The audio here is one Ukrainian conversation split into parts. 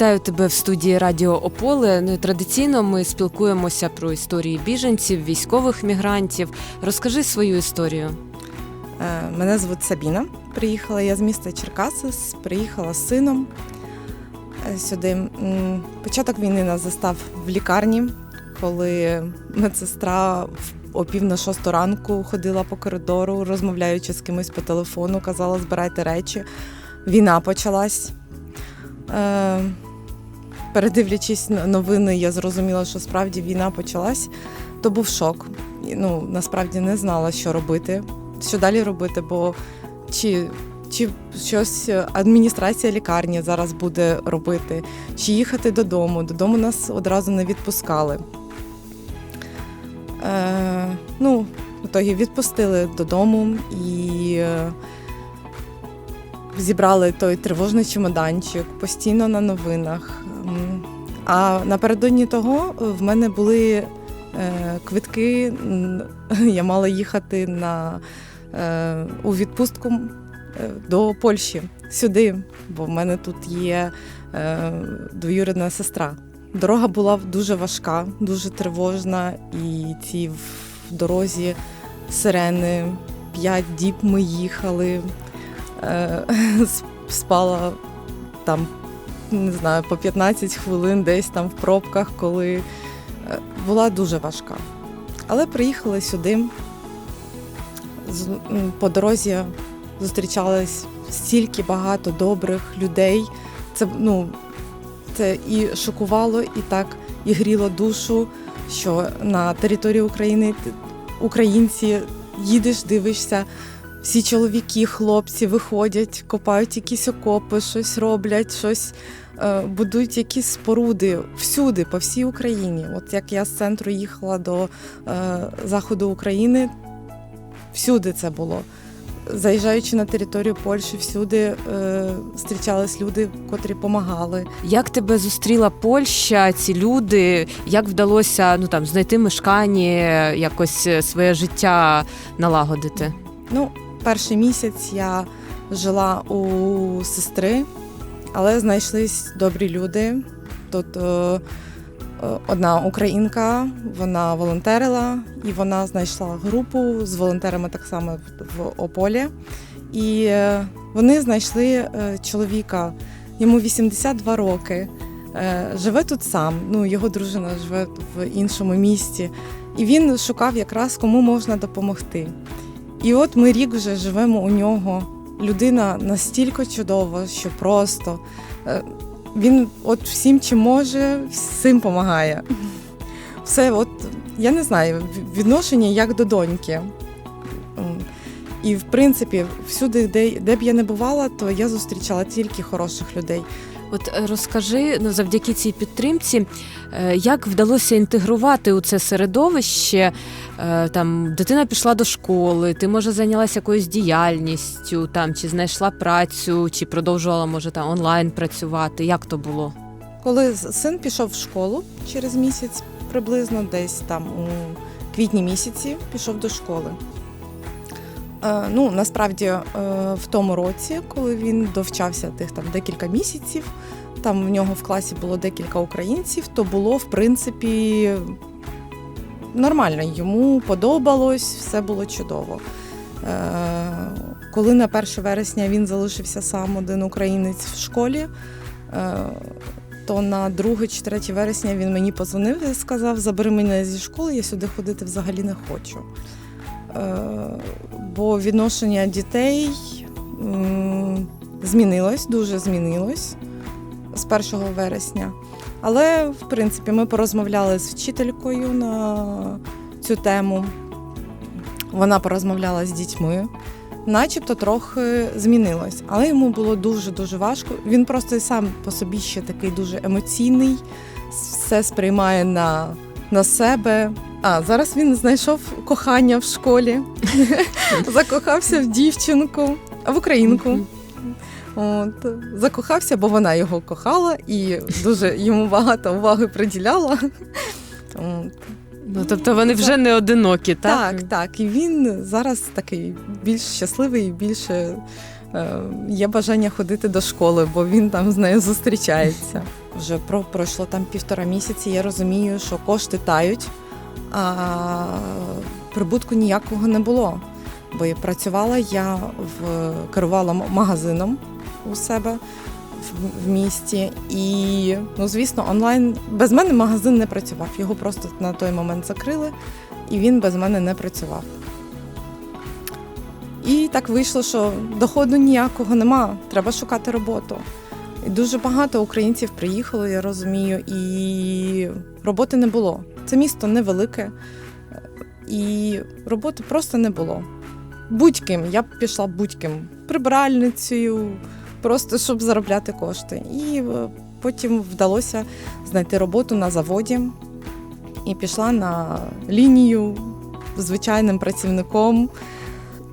Вітаю тебе в студії Радіо Ополе. Ну традиційно ми спілкуємося про історії біженців, військових мігрантів. Розкажи свою історію. Е, Мене звуть Сабіна. Приїхала я з міста Черкаси, приїхала з сином е, сюди. Початок війни нас застав в лікарні, коли медсестра о пів на шосту ранку ходила по коридору, розмовляючи з кимось по телефону, казала, збирайте речі. Війна почалась. Е, Передивлячись новини, я зрозуміла, що справді війна почалась. То був шок. Ну, насправді не знала, що робити що далі робити, бо чи, чи щось адміністрація лікарні зараз буде робити, чи їхати додому. Додому нас одразу не відпускали. Е, ну, в ітогі відпустили додому і е, зібрали той тривожний чемоданчик постійно на новинах. А напередодні того в мене були е, квитки. Я мала їхати на, е, у відпустку е, до Польщі сюди, бо в мене тут є е, двоюрідна сестра. Дорога була дуже важка, дуже тривожна, і ці в дорозі сирени. П'ять діб ми їхали. Е, спала там, не знаю, по 15 хвилин десь там в пробках, коли е, була дуже важка. Але приїхали сюди. По дорозі зустрічались стільки багато добрих людей. Це, ну, це і шокувало, і так і гріло душу, що на території України українці їдеш, дивишся, всі чоловіки, хлопці виходять, копають якісь окопи, щось роблять, щось е, будують якісь споруди всюди, по всій Україні. От як я з центру їхала до е, заходу України, всюди це було. Заїжджаючи на територію Польщі, всюди е, зустрічались люди, котрі допомагали. Як тебе зустріла Польща, ці люди? Як вдалося ну там знайти мешкання, якось е, своє життя налагодити? Ну, перший місяць я жила у сестри, але знайшлись добрі люди. Тут е, е, одна українка, вона волонтерила, і вона знайшла групу з волонтерами так само в- Ополі. І е, вони знайшли е, чоловіка, йому 82 роки. Живе тут сам. Ну, його дружина живе в іншому місті. І він шукав якраз кому можна допомогти. І от ми рік вже живемо у нього. Людина настільки чудова, що просто е, він от всім, чим може, всім допомагає. Все, от я не знаю, відношення як до доньки. І в принципі, всюди, де, де б я не бувала, то я зустрічала тільки хороших людей. От е, розкажи ну, завдяки цій підтримці, е, як вдалося інтегрувати у це середовище? Е, Там дитина пішла до школи, ти може зайнялася якоюсь діяльністю, там чи знайшла працю, чи продовжувала може там онлайн працювати. Як то було? Коли син пішов в школу через місяць, приблизно десь там у квітні місяці пішов до школи. Е, ну, насправді, е, в тому році, коли він довчався тих там декілька місяців, там в нього в класі було декілька українців, то було в принципі нормально. Йому подобалось, все було чудово. Е, коли на 1 вересня він залишився сам один українець в школі, то на 2 чи 3 вересня він мені позвонив і сказав: забери мене зі школи, я сюди ходити взагалі не хочу. Е, Бо відношення дітей змінилось, дуже змінилось з 1 вересня. Але, в принципі, ми порозмовляли з вчителькою на цю тему. Вона порозмовляла з дітьми начебто трохи змінилось, але йому було дуже-дуже важко. Він просто сам по собі ще такий дуже емоційний, все сприймає на, на себе. А зараз він знайшов кохання в школі, закохався в дівчинку, в українку. От, закохався, бо вона його кохала і дуже йому багато уваги приділяла. От. Ну тобто вони вже не одинокі, так? Так, так. І він зараз такий більш щасливий, більше Е, Є бажання ходити до школи, бо він там з нею зустрічається. Вже про пройшло там півтора місяці. Я розумію, що кошти тають, а прибутку ніякого не було. Бо я працювала я в керувала магазином у себе в місті. І, ну, звісно, онлайн без мене магазин не працював. Його просто на той момент закрили, і він без мене не працював. І так вийшло, що доходу ніякого нема, треба шукати роботу. Дуже багато українців приїхало, я розумію, і роботи не було. Це місто невелике, і роботи просто не було. Будь-ким, я б пішла будь-ким, прибиральницею, просто щоб заробляти кошти. І е, потім вдалося знайти роботу на заводі і пішла на лінію звичайним працівником.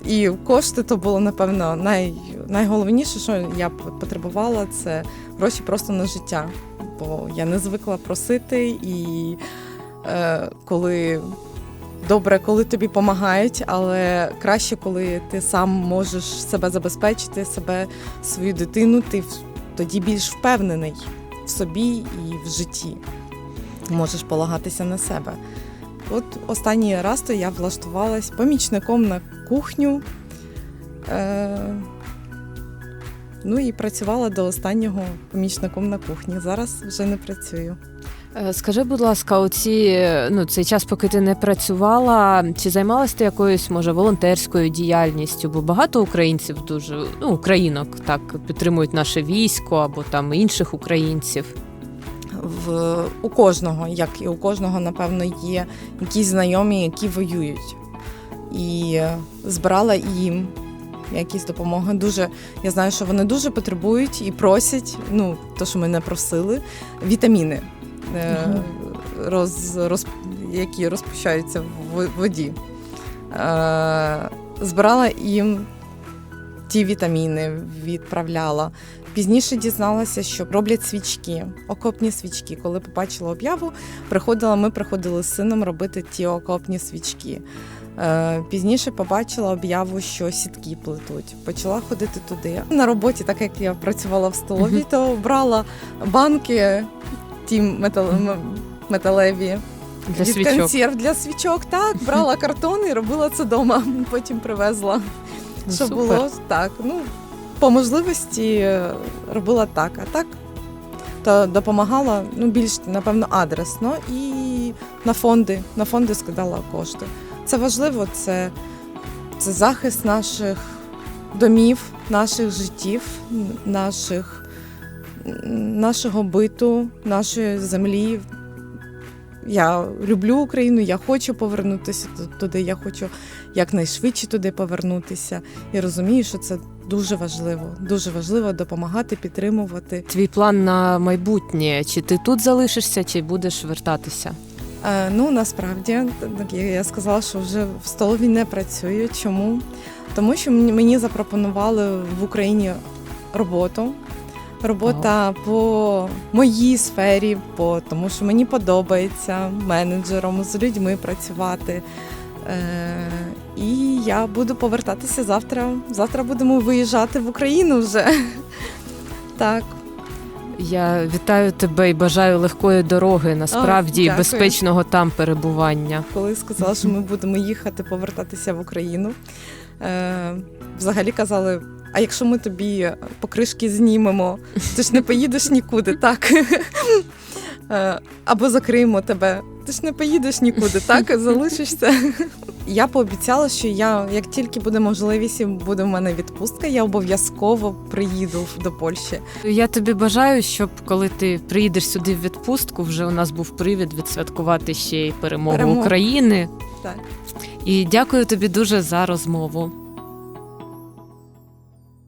І кошти то було, напевно, най, найголовніше, що я потребувала, це гроші просто на життя. Бо я не звикла просити, і е, коли добре, коли тобі допомагають, але краще, коли ти сам можеш себе забезпечити, себе, свою дитину, ти тоді більш впевнений в собі і в житті. Можеш полагатися на себе. От останній раз то я влаштувалась помічником на кухню. Е, ну і працювала до останнього помічником на кухні. Зараз вже не працюю. Е, Скажи, будь ласка, оці, ну, цей час, поки ти не працювала, чи займалась ти якоюсь, може, волонтерською діяльністю? Бо багато українців дуже, ну, українок так підтримують наше військо або там інших українців. В, у кожного, як і у кожного, напевно, є якісь знайомі, які воюють. І збирала їм якісь допомоги. Дуже, я знаю, що вони дуже потребують і просять, ну, то, що ми не просили, вітаміни, Мгм. роз, роз, які розпущаються в воді. Е, збирала їм ті вітаміни, відправляла. Пізніше дізналася, що роблять свічки, окопні свічки. Коли побачила об'яву, приходила, ми приходили з сином робити ті окопні свічки. Е, Пізніше побачила об'яву, що сітки плетуть. Почала ходити туди. На роботі, так як я працювала в столовій, то брала банки ті метал... металеві Для від свічок. консерв для свічок. Так, брала картон і робила це вдома. Потім привезла. Ну, Що супер. було так. Ну, по можливості е, робила так, а так то допомагала ну, більш, напевно, адресно і на фонди. На фонди скидала кошти. Це важливо, це, це захист наших домів, наших життів, наших, нашого биту, нашої землі. Я люблю Україну, я хочу повернутися туди, я хочу якнайшвидше туди повернутися. І розумію, що це дуже важливо. Дуже важливо допомагати, підтримувати. Твій план на майбутнє, чи ти тут залишишся, чи будеш вертатися? Е, ну насправді, я сказала, що вже в столові не працюю. Чому? Тому що мені, мені запропонували в Україні роботу. Робота по моїй сфері, по тому що мені подобається менеджером з людьми працювати. Е, і я буду повертатися завтра. Завтра будемо виїжджати в Україну вже. Так. Я вітаю тебе і бажаю легкої дороги, насправді, і дякую. безпечного там перебування. коли сказала, що ми будемо їхати повертатися в Україну. Е, взагалі казали: а якщо ми тобі покришки знімемо, ти ж не поїдеш нікуди, так? Е, або закриємо тебе. Ти ж не поїдеш нікуди, так? Залишишся. Я пообіцяла, що я, як тільки буде можливість, і буде в мене відпустка, я обов'язково приїду до Польщі. Я тобі бажаю, щоб коли ти приїдеш сюди в відпустку, вже у нас був привід відсвяткувати ще й перемогу Перемогу. України. Так. І дякую тобі дуже за розмову.